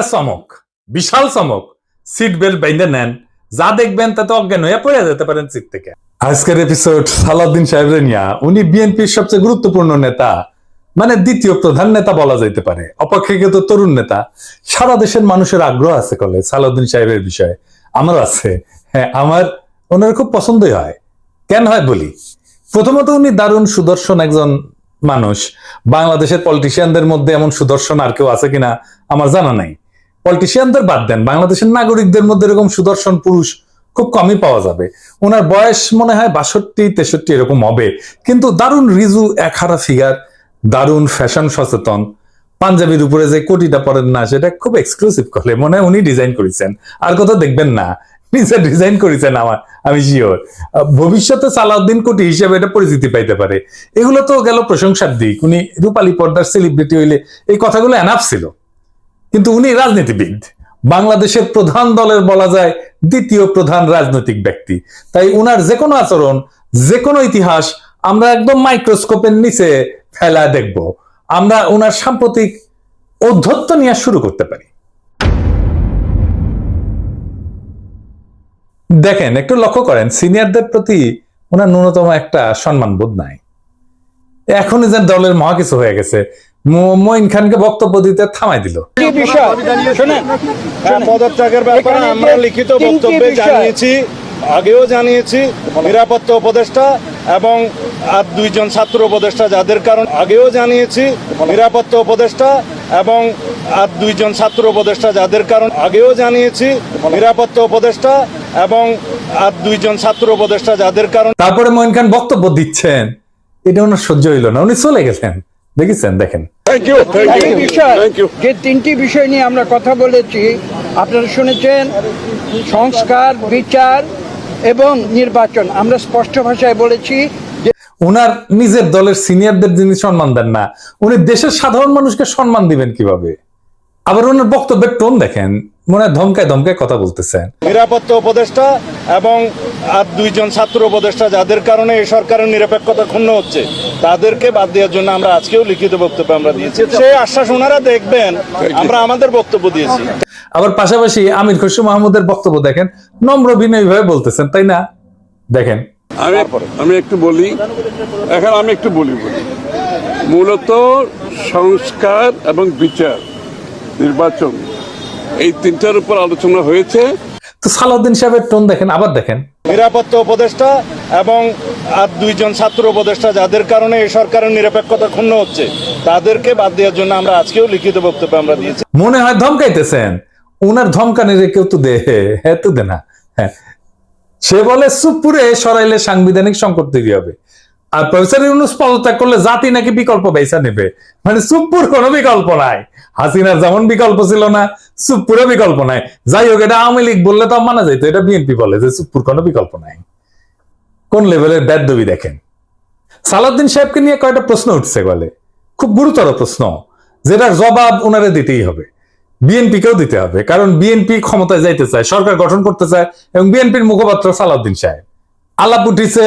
এবারে চমক, বিশাল চমক সিট বেল্ট বাইন্ধে নেন। যা দেখবেন তাতে অজ্ঞান হয়ে পড়ে যেতে পারেন সিট থেকে। আজকের এপিসোড সালাউদ্দিন সাহেবের নিয়া, উনি বিএনপির সবচেয়ে গুরুত্বপূর্ণ নেতা মানে দ্বিতীয় প্রধান নেতা বলা যাইতে পারে। অপেক্ষাকৃত তরুণ নেতা। সারা দেশের মানুষের আগ্রহ আছে কলে সালাউদ্দিন সাহেবের বিষয়ে। আমার আছে। হ্যাঁ আমার ওনার খুব পছন্দই হয়। কেন হয় বলি? প্রথমত উনি দারুণ সুদর্শন একজন মানুষ। বাংলাদেশের পলিটিশিয়ানদের মধ্যে এমন সুদর্শন আর কেউ আছে কিনা আমার জানা নাই। পলিটিশিয়ানদের বাদ দেন। বাংলাদেশের নাগরিকদের মধ্যে এরকম সুদর্শন পুরুষ খুব কমই পাওয়া যাবে। ওনার বয়স মনে হয় বাষট্টি, তেষট্টি এরকম হবে। কিন্তু দারুণ রিজু এক হারা ফিগার দারুণ ফ্যাশন সচেতন। পাঞ্জাবির উপরে যে কোটিটা পরেন না, সেটা খুব এক্সক্লুসিভ করে মনে হয় উনি ডিজাইন করেছেন। আর কোথাও দেখবেন না। ডিজাইন করেছেন আমার, আমি শিওর ভবিষ্যতে সালাউদ্দিন কোটি হিসেবে এটা পরিচিতি পাইতে পারে। এগুলো তো গেল প্রশংসার দিক। উনি রূপালী পর্দার সেলিব্রিটি হইলে এই কথাগুলো এনাফ ছিল। কিন্তু উনি রাজনীতিবিদ। বাংলাদেশের প্রধান দলের বলা যায় দ্বিতীয় প্রধান রাজনৈতিক ব্যক্তি। তাই উনার যে কোনো আচরণ যে কোনো ইতিহাস আমরা একদম মাইক্রোস্কোপের নিচে ফেলা দেখব। আমরা উনার সাম্প্রতিক ঔদ্ধত্য নিয়ে শুরু করতে পারি। দেখেন, একটু লক্ষ্য করেন, সিনিয়রদের প্রতি ওনার ন্যূনতম একটা সম্মান বোধ নাই। এখনই যে দলের মহা কিছু হয়ে গেছে মঈন খানকে বক্তব্য দিতে থামাই দিল। কি বিষয়? শোনেন। হ্যাঁ, পদত্যাগের ব্যাপারে আমরা লিখিত বক্তব্যে জানিয়েছি আগেও জানিয়েছি নিরাপত্তা উপদেষ্টা এবং আর দুইজন ছাত্র উপদেষ্টা যাদের কারণ আগেও জানিয়েছি নিরাপত্তা উপদেষ্টা এবং আর দুইজন ছাত্র উপদেষ্টা যাদের কারণ আগেও জানিয়েছি নিরাপত্তা উপদেষ্টা এবং আর দুইজন ছাত্র উপদেষ্টা যাদের কারণ তারপরে মঈন খান বক্তব্য দিচ্ছেন। এটা ওনার সহ্য হইল না উনি চলে গেলেন দেখেছেন দেখেন। যে তিনটি বিষয় নিয়ে আমরা কথা বলেছি আপনারা শুনেছেন সংস্কার বিচার এবং নির্বাচন। আমরা স্পষ্ট ভাষায় বলেছি যে উনার নিজের দলের সিনিয়রদের যিনি সম্মান দেন না উনি দেশের সাধারণ মানুষকে সম্মান দিবেন কীভাবে? আবার ওনার বক্তব্যের টোন দেখেন। মনে হয় ধমকায় ধমকায় কথা বলতেছেন। নিরাপত্তা উপদেষ্টা এবং আর দুইজন ছাত্র উপদেষ্টা যাদের কারণে এই সরকারের নিরপেক্ষতা ক্ষুণ্ণ হচ্ছে তাদেরকে বাদ দেওয়ার জন্য আমরা আজকেও লিখিত বক্তব্য আমরা দিয়েছি। সেই আশ্বাস ওনারা দেখবেন আমরা আমাদের বক্তব্য দিয়েছি। আবার পাশাপাশি আমির খসরু মাহমুদের বক্তব্য দেখেন নম্র বিনয়ী ভাবে বলতেছেন তাই না? দেখেন। আমি আমি একটু বলি এখন আমি একটু বলি বলি। মূলত সংস্কার এবং বিচার নির্বাচন এই তিনটার উপর আলোচনা হয়েছে। তো সালাউদ্দিন সাহেবের টোন দেখেন আবার দেখেন। নিরাপত্তা উপদেষ্টা এবং আর দুইজন ছাত্র উপদেষ্টা যাদের কারণে এই সরকারের নিরপেক্ষতা ক্ষুণ্ণ হচ্ছে তাদেরকে বাদ দেওয়ার জন্য আমরা আজকেও লিখিত বক্তব্য আমরা দিয়েছি। মনে হয় ধমকাইতেছেন। উনার ধমকানিরে কেউ তো দে হ্যাঁ তো দে না। হ্যাঁ। সে বলে সুপুরে সরাইলে সাংবিধানিক সংকট তৈরি হবে। আর প্রফেসর ইউনুস পদত্যাগ করলে জাতি নাকি বিকল্প বেসা নেবে? মানে সুপুর কোনো বিকল্প নাই। হাসিনার যেমন বিকল্প ছিল না সুপুরে বিকল্প নাই। যাই হোক, এটা আওয়ামী লীগ বললে তো মানা যাইতো। এটা বিএনপি বলে যে সুপুর কোনো বিকল্প নাই। কোন লেভেলের ব্যাদবি দেখেন? সালাউদ্দিন সাহেবকে নিয়ে কয়টা প্রশ্ন উঠছে বলে খুব গুরুতর প্রশ্ন। যেটার জবাব ওনারে দিতেই হবে। বিএনপিকেও দিতে হবে। কারণ বিএনপি ক্ষমতায় যাইতে চায়, সরকার গঠন করতে চায়, এবং বিএনপির মুখপাত্র সালাউদ্দিন সাহেব। আলাপ উঠিছে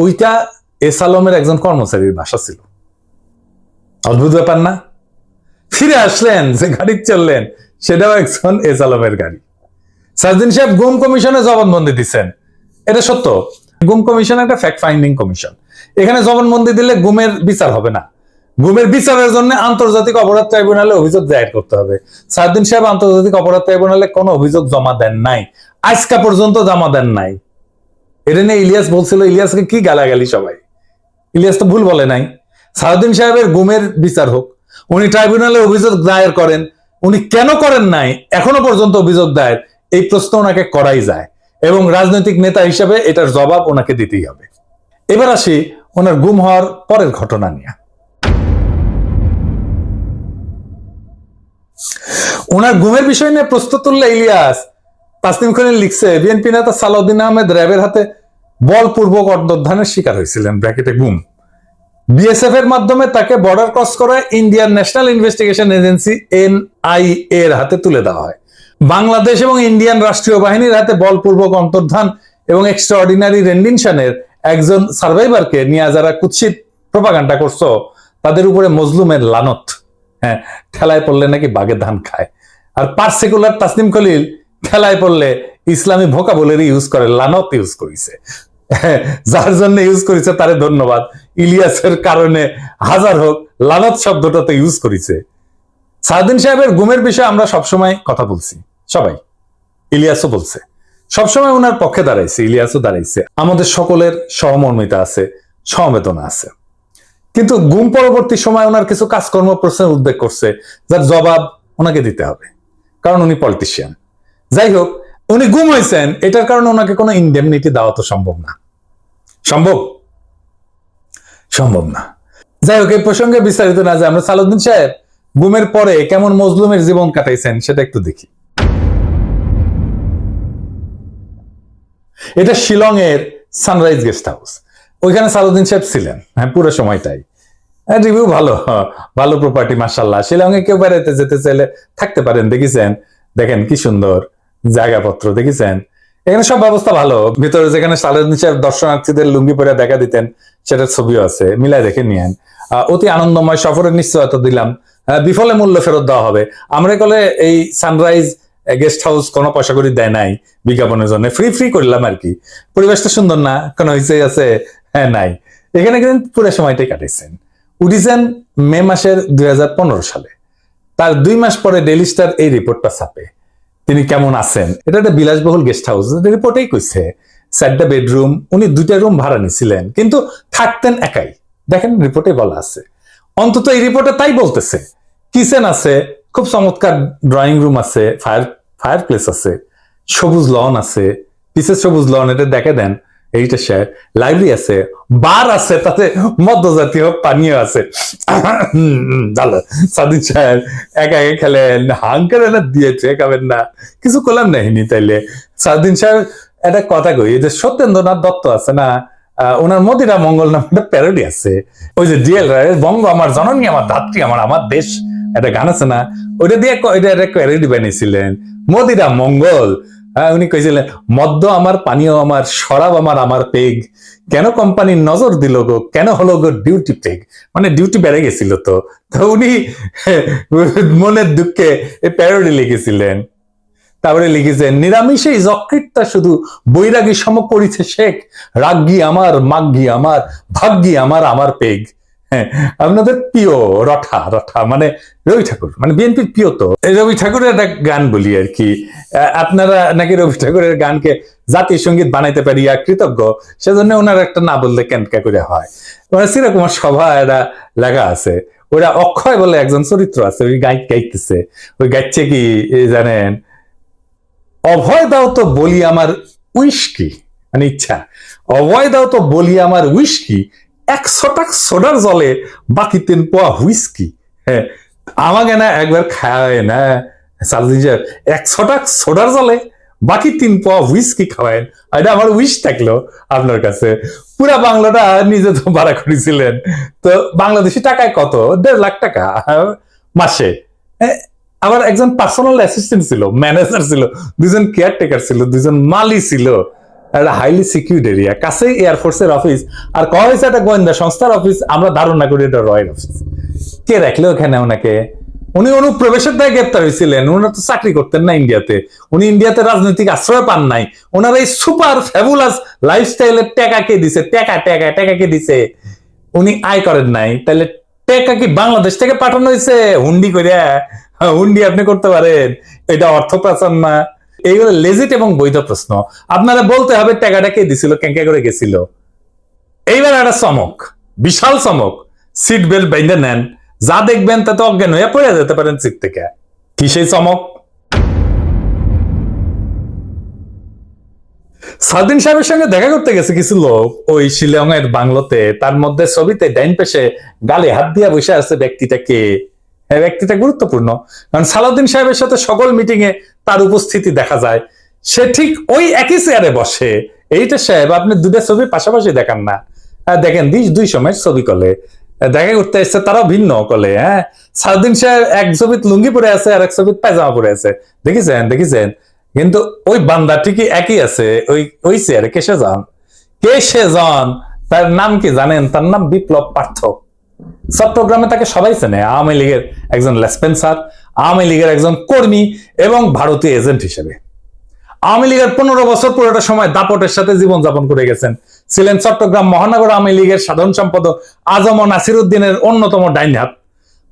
ওইটা এস আলমের একজন কর্মচারীর বাসা ছিল। অদ্ভুত ব্যাপার না? ফিরে আসলেন, যে গাড়ি চললেন সেটাও একজন এস আলমের গাড়ি। সাউদ্দিন সাহেব গুম কমিশনে জবানবন্দি দিচ্ছেন। এটা সত্য। গুম কমিশন একটা ফ্যাক্ট ফাইন্ডিং কমিশন। এখানে জবানবন্দি দিলে গুমের বিচার হবে না। গুমের বিচারের জন্য আন্তর্জাতিক অপরাধ ট্রাইব্যুনালে অভিযোগ দায়ের করতে হবে। সাউদ্দিন সাহেব আন্তর্জাতিক অপরাধ ট্রাইব্যুনালে কোনো অভিযোগ জমা দেন নাই। আজকা পর্যন্ত জমা দেন নাই। এটা নিয়ে ইলিয়াস বলছিল, ইলিয়াসকে কি গালাগালি সবাই? ইলিয়াস তো ভুল বলে নাই। সাউদ্দিন সাহেবের গুমের বিচার হোক, উনি ট্রাইব্যুনালে অভিযোগ দায়ের করেন, উনি কেন করেন নাই, এখনও পর্যন্ত অভিযোগ দায়ের, এই প্রশ্ন ওনাকে করাই যায় এবং রাজনৈতিক নেতা হিসেবে এটার জবাব ওনাকে দিতেই হবে। এবার আসি ওনার গুম হওয়ার পরের ঘটনা নিয়ে। ওনার গুমের বিষয় নিয়ে প্রস্তুত তুললে ইলিয়াস তাসনিম খলিল লিখছে, বিএনপি নেতা সালাউদ্দিন আহমেদ র্যাবের হাতে বলপূর্বক অন্তর্ধানের শিকার হয়েছিলেন। ব্র্যাকেটে গুম। বিএসএফ এর মাধ্যমে তাকে বর্ডার ক্রস করে Indian national investigation agency NI এর হাতে তুলে দেওয়া হয়। বাংলাদেশ এবং ইন্ডিয়ান রাষ্ট্রীয় বাহিনীর হাতে বলপূর্বক অন্তর্ধান এবং এক্সট্রাঅর্ডিনারি রেন্ডিনশনের একজন সার্ভাইভারকে নিয়ে যারা কুৎসিত প্রপাগান্ডা করছ, তাদের উপরে মজলুমের লানত। হ্যাঁ ঠেলায় পড়লে নাকি বাঘের ধান খায়। আর পার্সিকুলার তাসনিম খলিল ঠেলায় পড়লে ইসলামী ভোকাবুলারি ইউজ করে, লানত ইউজ করেছে। যার জন্য ইউজ করেছে তারে ধন্যবাদ। ইলিয়াসের কারণে হাজার হোক, লানত শব্দটা তো ইউজ করেছে। সাদিন সাহেবের গুমের বিষয়ে আমরা সবসময় কথা বলছি, সবাই। ইলিয়াসও বলছে। সবসময় ওনার পক্ষে দাঁড়াইছে, ইলিয়াসও দাঁড়াইছে। আমাদের সকলের সহমর্মিতা আছে সমবেদনা আছে। কিন্তু গুম পরবর্তী সময় ওনার কিছু কাজকর্ম প্রশ্নের উদ্বেগ করছে, যার জবাব ওনাকে দিতে হবে। কারণ উনি পলিটিশিয়ান যাই হোক উনি গুম হয়েছেন, এটার কারণে ওনাকে কোনো ইন্ডেমনিটি দেওয়া তো সম্ভব না। সম্ভব? সম্ভব না। যাই হোক এই প্রসঙ্গে বিস্তারিত না যে আমরা সালাউদ্দিন সাহেব, গুমের পরে কেমন মজলুমের জীবন কাটাইছেন সেটা একটু দেখি। এটা শিলং এর সানরাইজ গেস্ট হাউস ওইখানে সালাউদ্দিন সাহেব ছিলেন হ্যাঁ পুরো সময়টাই। হ্যাঁ রিভিউ ভালো ভালো প্রপার্টি মার্শাল্লাহ শিলং এ কেউ বেড়াইতে যেতে চাইলে থাকতে পারেন, দেখেছেন? দেখেন কি সুন্দর। জায়গাপত্র, দেখেছেন? এখানে সব ব্যবস্থা ভালো। ভিতরে যেখানে সালাউদ্দিন নিচে দর্শনার্থীদের লুঙ্গি পরে দেখা দিতেন, সেটার ছবিও আছে। মিলাই দেখে নিয়েন। অতি আনন্দময় সফরের নিশ্চয়তা দিলাম। বিফলে মূল্য ফেরত দেওয়া হবে। আমরা কলে এই সানরাইজ গেস্ট হাউস কোনো পয়সা করে দেয় নাই বিজ্ঞাপনের জন্য। ফ্রি ফ্রি করলাম আর কি। পরিবেশটা সুন্দর না? কোনো হয়েছে আছে? হ্যাঁ নাই। এখানে কিন্তু পুরো সময়টাই কাটাইছেন। উঠিছেন মে মাসের দুই হাজার পনেরো সালে। তার দুই মাস পরে ডেলি স্টার এই রিপোর্টটা ছাপে। তিনি কেমন আছেন? এটা একটা বিলাসবহুল গেস্ট হাউস রিপোর্টেই কইছে। চারটা বেডরুম উনি দুইটা রুম ভাড়া নিছিলেন, কিন্তু থাকতেন একাই। দেখেন, রিপোর্টে বলা আছে। অন্তত এই রিপোর্টে তাই বলতেছে। কিচেন আছে, খুব চমৎকার ড্রয়িং রুম আছে ফায়ার ফায়ার প্লেস আছে, সবুজ লন আছে, পিসের সবুজ লন এটা দেখে দেন। এইটা স্যার লাইব্রেরি আছে বার আছে, তাতে মধ্যজাতীয় পানীয় আছে। সাদিন সাহেব একা একা খেলেন হাং করে না দিয়েছে, খাবেন না। কিছু করলাম নাহিনি তাইলে। সাদিন সাহেব, একটা কথা কই যে সত্যেন্দ্রনাথ দত্ত আছে না ওনার মদিরা মঙ্গল নামে একটা প্যারোডি আছে। ওই যে ডিএল রায়ের বঙ্গ আমার জননী, আমার ধাত্রী, আমার আমার দেশ, একটা গান আছে না, ওইটা দিয়ে এটা একটা প্যারোডি বানিয়েছিলেন। মদিরা মঙ্গল হ্যাঁ উনি কইছিলেন, মদ্য আমার, পানীয় আমার, শরাব আমার আমার পেগ। কেন কোম্পানির নজর দিল গো? কেন হলো গো ডিউটি পেগ? মানে ডিউটি বেড়ে গেছিল তো। তো উনি মনের দুঃখে প্যারোডি লিখেছিলেন। তারপরে লিখেছেন, নিরামিষে যকৃতটা শুধু বৈরাগী সম করিছে শেখ। রাগ্গি আমার মাগ্গি আমার, ভাগ্যি আমার আমার পেগ। হ্যাঁ আপনাদের প্রিয় রঠা রঠা মানে রবি ঠাকুর মানে বিএনপির প্রিয় তো রবি ঠাকুরের একটা গান বলি আর কি। আপনারা নাকি রবি ঠাকুরের গানকে জাতীয় সংগীত বানাইতে পারিয়া কৃতজ্ঞ, সেজন্য ওনার একটা না বললে কেনকা করে হয়। মানে শ্রীরকুমার সভা এটা লেখা আছে, ওরা অক্ষয় বলে একজন চরিত্র আছে, ওই গাই, গাইতেছে। ওই গাইছে কি জানেন, অভয় দাও তো বলি আমার উইস্কি। মানে ইচ্ছা, অভয় দাও তো বলি আমার উইস্কি। একশো টাক সোডার জলে বাকি তিন পোয়া হুইস্কি। হ্যাঁ আমাকে না একবার খাওয়ায় না সালদিন সাহেব একশো টাক সোডার জলে বাকি তিন পোয়া হুইস্কি খাওয়ায় এটা আমার উইশ থাকল আপনার কাছে। পুরা বাংলাটা নিজে তো ভাড়া করেছিলেন। তো বাংলাদেশি টাকায় কত? দেড় লাখ টাকা মাসে। এ, আমার একজন পার্সোনাল অ্যাসিস্ট্যান্ট ছিল ম্যানেজার ছিল দুজন কেয়ারটেকার ছিল দুজন মালি ছিল। একটা হাইলি সিকিউরিড এরিয়া কাছেই এয়ারফোর্সের অফিস আর কয়া হয়েছে একটা গোয়েন্দা সংস্থার অফিস আমরা ধারণা করি এটা রয়ের অফিস কে রাখল ওখানে ওনাকে? উনি অনুপ্রবেশের দায় গ্রেপ্তার হয়েছিলেন উনি তো চাকরি করতেন না ইন্ডিয়াতে। উনি ইন্ডিয়াতে রাজনৈতিক আশ্রয় পান নাই। ওনার এই সুপার ফ্যাবুলাস লাইফস্টাইলের টাকা কে দিছে, টাকা টাকা টাকা কে দিছে। উনি আয় করেন নাই তাহলে টাকা কি বাংলাদেশ থেকে পাঠানো হয়েছে হুন্ডি করিয়া হুন্ডি আপনি করতে পারেন। এটা অর্থ পাচার না। এইগুলো লেজিট এবং বৈধ প্রশ্ন। আপনারা বলতে হবে, টাকাটা কে দিছিল? কেঙ্কা করে গেছিল? এইবার একটা চমক, বিশাল চমক। সিট বেল্ট বেঁধে নেন। যা দেখবেন তাতে অজ্ঞান হয়ে পড়ে যেতে পারেন সিট থেকে। কি সেই চমক? সাদিন সাহেবের সঙ্গে দেখা করতে গেছে কিছু লোক ওই শিলং এর বাংলোতে। তার মধ্যে ছবিতে ডাইন পেশে গালে হাত দিয়ে বসে আছে ব্যক্তিটাকে ব্যক্তিটা গুরুত্বপূর্ণ। কারণ সালাউদ্দিন সাহেবের সাথে সকল মিটিং এ তার উপস্থিতি দেখা যায়। সে ঠিক ওই একই চেয়ারে বসে। এইটা সাহেব আপনি দুটো ছবি পাশাপাশি দেখান না। হ্যাঁ, দেখেন দুই দুই সময় ছবি কলে। দেখা করতে এসছে তারাও ভিন্ন কলে হ্যাঁ। সালাউদ্দিন সাহেব এক ছবিত লুঙ্গি পরে আছে আর এক ছবিত পায়জামা পরে আছে। দেখেছেন দেখেছেন? কিন্তু ওই বান্দা ঠিকই একই আছে ওই ওই চেয়ারে কেসে যান কে সে জন? তার নাম কি জানেন? তার নাম বিপ্লব পার্থ চট্টগ্রামে তাকে সবাই চেনে, আওয়ামী লীগের একজন লেসপেন্সার, আওয়ামী লীগের একজন কর্মী এবং ভারতীয় এজেন্ট হিসেবে। আওয়ামী লীগের পনেরো বছর পুরোটা সময় দাপটের সাথে জীবনযাপন করে গেছেন। ছিলেন চট্টগ্রাম মহানগর আওয়ামী লীগের সাধারণ সম্পাদক আজম নাসির উদ্দিনের অন্যতম ডাইন হাত।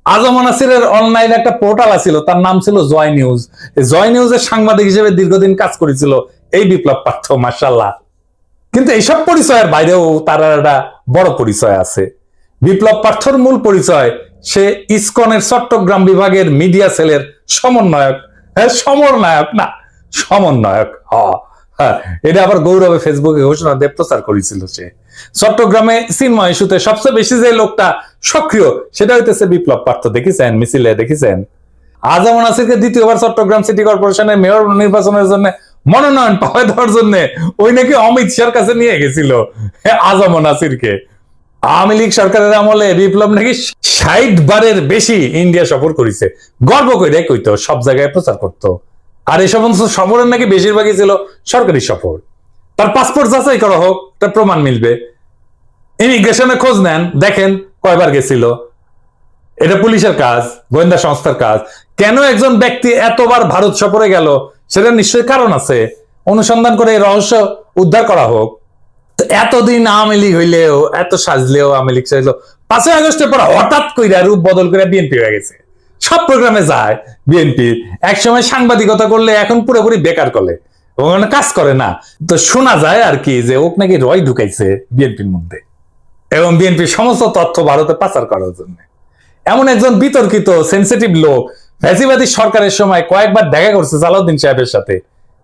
আজম নাসিরের অনলাইন একটা পোর্টাল আছিল, তার নাম ছিল জয় নিউজ। জয় নিউজের সাংবাদিক হিসেবে দীর্ঘদিন কাজ করেছিল এই বিপ্লব পার্থ মার্শাল্লাহ কিন্তু এইসব পরিচয়ের বাইরেও তার একটা বড় পরিচয় আছে। বিপ্লব পার্থর মূল পরিচয় সে ইসকনের চট্টগ্রাম বিভাগের মিডিয়া সেলের সমন্বয়ক। হ্যাঁ সমন্বয়ক না, সমন্বয়ক। হ্যাঁ এটা আবার গৌরবে ফেসবুকে ঘোষণা দিয়ে প্রচার করেছিল সে। চট্টগ্রামে চিন্ময় ইস্যুতে সবচেয়ে বেশি যে লোকটা সক্রিয়, সেটা হইতেছে বিপ্লব পার্থ। দেখেছেন? মিছিলে দেখেছেন? আজম নাসিরকে দ্বিতীয়বার চট্টগ্রাম সিটি কর্পোরেশনের মেয়র নির্বাচনের জন্য মনোনয়ন পাওয়া দেওয়ার জন্য ওই নাকি অমিত শাহর কাছে নিয়ে গেছিল। আজম নাসিরকে। আওয়ামী লীগ সরকারের আমলে বিপ্লব নাকি ষাট বারের বেশি ইন্ডিয়া সফর করেছে। গর্ব করে কইতো, সব জায়গায় প্রচার করতো। আর এই সমস্ত সফরের নাকি বেশিরভাগই ছিল সরকারি সফর। তার পাসপোর্ট যাচাই করা হোক, তার প্রমাণ মিলবে। ইমিগ্রেশনে খোঁজ নেন, দেখেন কয়বার গেছিল। এটা পুলিশের কাজ, গোয়েন্দা সংস্থার কাজ। কেন একজন ব্যক্তি এতবার ভারত সফরে গেল সেটা নিশ্চয়ই কারণ আছে। অনুসন্ধান করে এই রহস্য উদ্ধার করা হোক। এতদিন আওয়ামী লীগ হইলেও, এত সাজলেও আওয়ামী লীগ সাজলেও, পাঁচই আগস্টের পর হঠাৎ কইরা রূপ বদল করে বিএনপি হয়ে গেছে। সব প্রোগ্রামে যায় বিএনপি। একসময় সাংবাদিকতা করলে এখন পুরোপুরি বেকার করলে ওখানে কাজ করে না। তো শোনা যায় আর কি যে ওক নাকি রয় ঢুকাইছে বিএনপির মধ্যে। এবং বিএনপির সমস্ত তথ্য ভারতে পাচার করার জন্য। এমন একজন বিতর্কিত সেন্সিটিভ লোক, ফ্যাসিবাদী সরকারের সময় কয়েকবার দেখা করছে সালাউদ্দিন সাহেবের সাথে।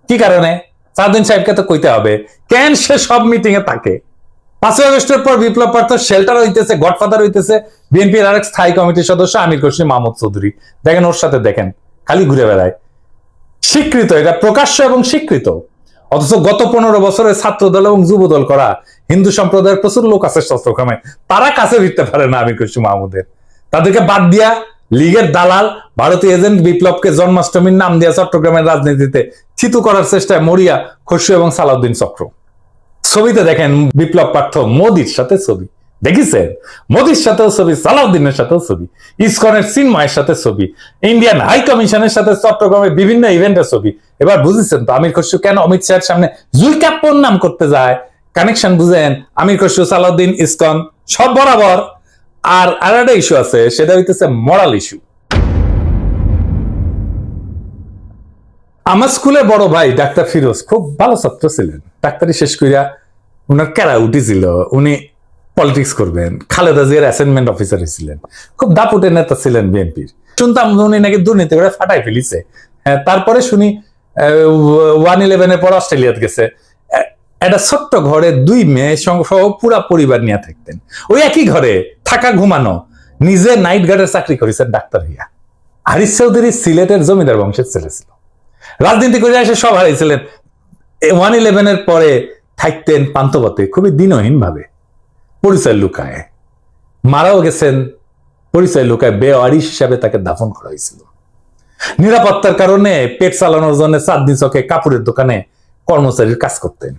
কি কারণে? সালাউদ্দিন সাহেবকে তো কইতে হবে, কেন সে সব মিটিং এ থাকে? পাঁচই আগস্টের পর বিপ্লব পার্থ শেল্টার হইতেছে গডফাদার হইতেছে বিএনপির আরেক স্থায়ী কমিটির সদস্য আমির খুশি মাহমুদ চৌধুরী। দেখেন ওর সাথে দেখেন, খালি ঘুরে বেড়ায়। স্বীকৃত, এটা প্রকাশ্য এবং স্বীকৃত। অথচ গত পনেরো বছরে ছাত্র দল এবং যুব দল করা হিন্দু সম্প্রদায়ের প্রচুর লোক আছে শস্ত্রখামে তারা কাছে ফিরতে পারে না আমির খুশি মাহমুদের। তাদেরকে বাদ দিয়া লীগের দালাল ভারতীয় এজেন্ট বিপ্লবকে জন্মাষ্টমীর নাম দিয়া চট্টগ্রামের রাজনীতিতে থিতু করার চেষ্টায় মরিয়া, খসরু এবং সালাউদ্দিন চক্র। ছবিতে দেখেন বিপ্লব পার্থ মোদির সাথে ছবি। দেখেছেন? মোদির সাথেও ছবি, সালাউদ্দিনের সাথেও ছবি, ইসকনের চিন্ময়ের সাথে ছবি, ইন্ডিয়ান হাই কমিশনের সাথে চট্টগ্রামের বিভিন্ন ইভেন্টের ছবি। এবার বুঝেছেন তো আমির খসরু কেন অমিত শাহের সামনে জুলকাপ্পর নাম করতে যায়? কানেকশন বুঝেন, আমির খসরু, সালাউদ্দিন, ইসকন, সব বরাবর। আর আর একটা ইস্যু আছে সেটা হইতেছে মরাল ইস্যু আমার স্কুলে বড় ভাই ডাক্তার ফিরোজ খুব ভালো ছাত্র ছিলেন। ডাক্তারি শেষ করিয়া উনার ক্যারা উঠেছিল উনি পলিটিক্স করবেন। খালেদা জিয়ার অ্যাসাইনমেন্ট অফিসার ছিলেন। খুব দাপুটের নেতা ছিলেন বিএনপির। শুনতাম উনি নাকি দুর্নীতি করে ফাটাই ফেলিছে। হ্যাঁ, তারপরে শুনি ওয়ান ইলেভেনের পর অস্ট্রেলিয়াতে গেছে। একটা ছোট্ট ঘরে দুই মেয়ে সহ পুরা পরিবার নিয়ে থাকতেন। ওই একই ঘরে থাকা ঘুমানো, নিজে নাইট গার্ডের চাকরি করেছেন ডাক্তার হইয়া হারিস চৌধুরী সিলেটের জমিদার বংশের ছেলে ছিল রাজনীতি করে এসে সব হারিয়েছিলেন ওয়ান ইলেভেনের পরে থাকতেন পান্তপথে খুবই দিনহীন ভাবে পরিচয় লুকায়। মারাও গেছেন পরিচয় লুকায় বেওয়ারিশ হিসাবে তাকে দাফন করা হয়েছিল নিরাপত্তার কারণে পেট চালানোর জন্য চাঁদনি চকে কাপড়ের দোকানে কর্মচারীর কাজ করতেন।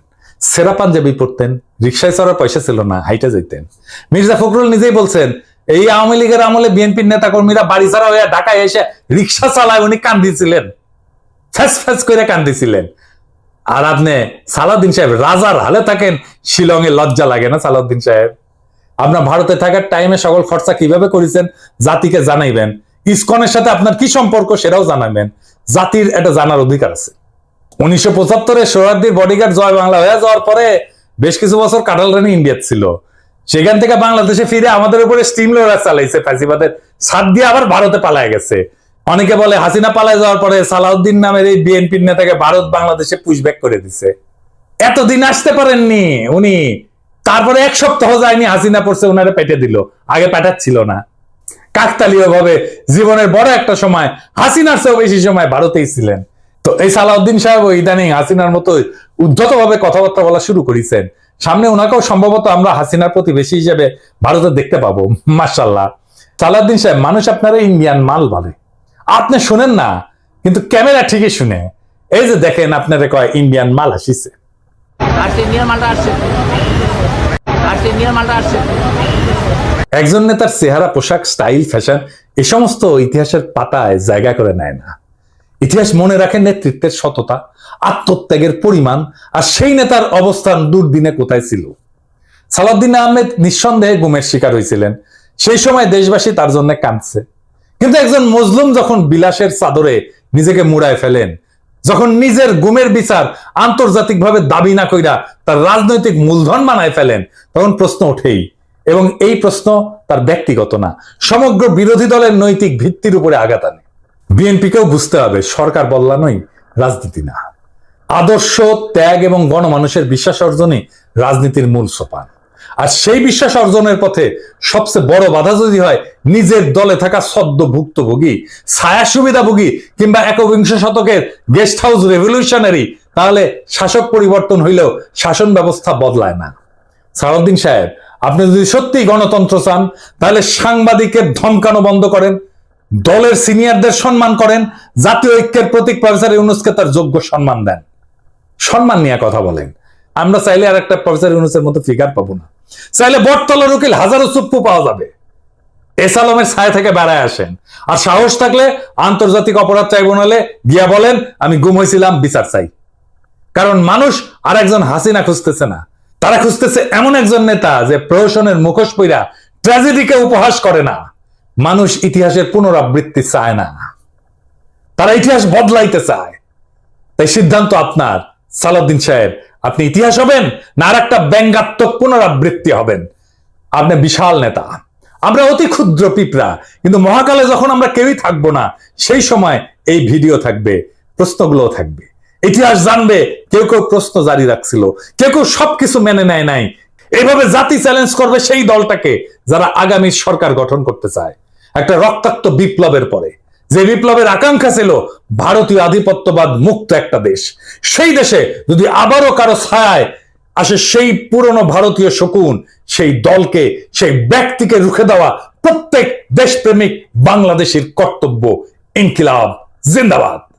সেরা পাঞ্জাবি পরতেন রিক্সায় চড়ার পয়সা ছিল না, হাইটে যেতেন মির্জা ফখরুল নিজেই বলছেন, এই আওয়ামী লীগের আমলে বিএনপির নেতা কর্মীরা বাড়ি ছাড়া হয়ে ঢাকায় এসে রিক্সা চালায় উনি কান্দিছিলেন। ফ্যাস ফ্যাস করে কান্দিছিলেন। আর আপনি সালাউদ্দিন সাহেব রাজার হালে থাকেন, শিলংয়ে লজ্জা লাগে না সালাউদ্দিন সাহেব? আপনার ভারতে থাকার টাইমে সকল খরচা কীভাবে করেছেন, জাতিকে জানাইবেন। ইসকনের সাথে আপনার কি সম্পর্ক সেটাও জানাবেন জাতির এটা জানার অধিকার আছে। উনিশশো পঁচাত্তরে সোহরাদ্দির বডিগার্ড জয় বাংলা হয়ে যাওয়ার পরে বেশ কিছু বছর কাটাল রানী ইন্ডিয়াত ছিল। সেখান থেকে বাংলাদেশে ফিরে আমাদের উপরে স্টিম লোডার চালাইছে ফাঁসিবাদের সাত দিয়ে আবার ভারতে পালায় গেছে। অনেকে বলে হাসিনা পালায় যাওয়ার পরে সালাউদ্দিন নামের এই বিএনপির নেতাকে ভারত বাংলাদেশে পুশব্যাক করে দিছে। এতদিন আসতে পারেননি উনি। তারপরে এক সপ্তাহ যায়নি, হাসিনা পড়ছে ওনারে পেটে দিল। আগে পেটাচ্ছিল না। কাকতালীয় ভাবে জীবনের বড় একটা সময় হাসিনার চেয়েও বেশি সময় ভারতেই ছিলেন। তো এই সালাউদ্দিন সাহেব ইদানিং হাসিনার মতো উদ্ধত ভাবে কথাবার্তা বলা শুরু করেছেন। সামনে ওনাকেও সম্ভবত আমরা হাসিনার প্রতিবেশী হিসেবে ভারতে দেখতে পাবো মার্শাল্লাহ সালাউদ্দিন সাহেব মানুষ আপনারা ইন্ডিয়ান মাল বলে। আপনি শুনেন না কিন্তু ক্যামেরা ঠিকই শুনে। এই যে দেখেন আপনারা কয় ইন্ডিয়ান মাল আসছে। একজন নেতার চেহারা পোশাক স্টাইল ফ্যাশন এ সমস্ত ইতিহাসের পাতায় জায়গা করে নেয় না। ইতিহাস মনে রাখে নেতৃত্বের সততা, আত্মত্যাগের পরিমাণ, আর সেই নেতার অবস্থান দুর্দিনে কোথায় ছিল? সালাউদ্দিন আহমেদ নিঃসন্দেহে গুমের শিকার হয়েছিলেন। সেই সময় দেশবাসী তার জন্য কাঁদছে। কিন্তু একজন মজলুম যখন বিলাসের চাদরে নিজেকে মুড়ায় ফেলেন, যখন নিজের গুমের বিচার আন্তর্জাতিকভাবে দাবি না কইরা তার রাজনৈতিক মূলধন বানায় ফেলেন, তখন প্রশ্ন ওঠেই। এবং এই প্রশ্ন তার ব্যক্তিগত না, সমগ্র বিরোধী দলের নৈতিক ভিত্তির উপরে আঘাত আনে। বিএনপিকেও বুঝতে হবে সরকার বদলানোই রাজনীতি না। আদর্শ, ত্যাগ এবং গণমানুষের বিশ্বাস অর্জনই রাজনীতির মূল সোপান। আর সেই বিশ্বাস অর্জনের পথে সবচেয়ে বড় বাধা যদি হয়, নিজের দলে থাকা সদ্য ভুক্তভোগী ছায়া সুবিধাভোগী কিংবা একবিংশ শতকের গেস্ট হাউস রেভলিউশনারি, তাহলে শাসক পরিবর্তন হইলেও শাসন ব্যবস্থা বদলায় না। সালাউদ্দিন সাহেব, আপনি যদি সত্যি গণতন্ত্র চান, তাহলে সাংবাদিকের ধমকানো বন্ধ করেন। দলের সিনিয়রদের সম্মান করেন, জাতীয় ঐক্যের প্রতীক প্রফেসর ইউনুসকে তার যোগ্য সম্মান দেন। সম্মান নিয়ে কথা বলেন। আমরা চাইলে আর একটা প্রফেসর ইউনুসের মতো ফিগার পাবো না। চাইলে বটতলার উকিল হাজারো চুপ্পু পাওয়া যাবে। এস আলমের ছায়া থেকে বেড়ায় আসেন। আর সাহস থাকলে আন্তর্জাতিক অপরাধ ট্রাইব্যুনালে গিয়া বলেন, আমি গুম হয়েছিলাম বিচার চাই। কারণ মানুষ আর একজন হাসিনা খুঁজতেছে না। তারা খুঁজতেছে এমন একজন নেতা যে প্রহসনের মুখোশ পইরা ট্র্যাজেডিকে উপহাস করে না। মানুষ ইতিহাসের পুনরাবৃত্তি চায় না। তারা ইতিহাস বদলাইতে চায়। তাই সিদ্ধান্ত আপনার। সালাউদ্দিন সাহেব, আপনি ইতিহাস হবেন না আর একটা ব্যঙ্গাত্মক পুনরাবৃত্তি হবেন? আপনি বিশাল নেতা। আমরা অতি ক্ষুদ্র পিঁপড়া, কিন্তু মহাকালে যখন আমরা কেউই থাকব না, সেই সময় এই ভিডিও থাকবে প্রশ্নগুলো থাকবে। ইতিহাস জানবে, কেউ কেউ প্রশ্ন জারি রাখছিল, কেউ কেউ সবকিছু মেনে নেয় নাই। এভাবে জাতি চ্যালেঞ্জ করবে সেই দলটাকে যারা আগামী সরকার গঠন করতে চায়। একটা রক্তাক্ত বিপ্লবের পরে। যে বিপ্লবের আকাঙ্ক্ষা ছিল, ভারতীয় আধিপত্যবাদ মুক্ত একটা দেশ। সেই দেশে যদি আবারও কারও ছায় আসে সেই পুরনো ভারতীয় শকুন, সেই দলকে, সেই ব্যক্তিকে রুখে দেওয়া প্রত্যেক দেশপ্রেমিক বাংলাদেশের কর্তব্য, ইনকিলাব, জিন্দাবাদ।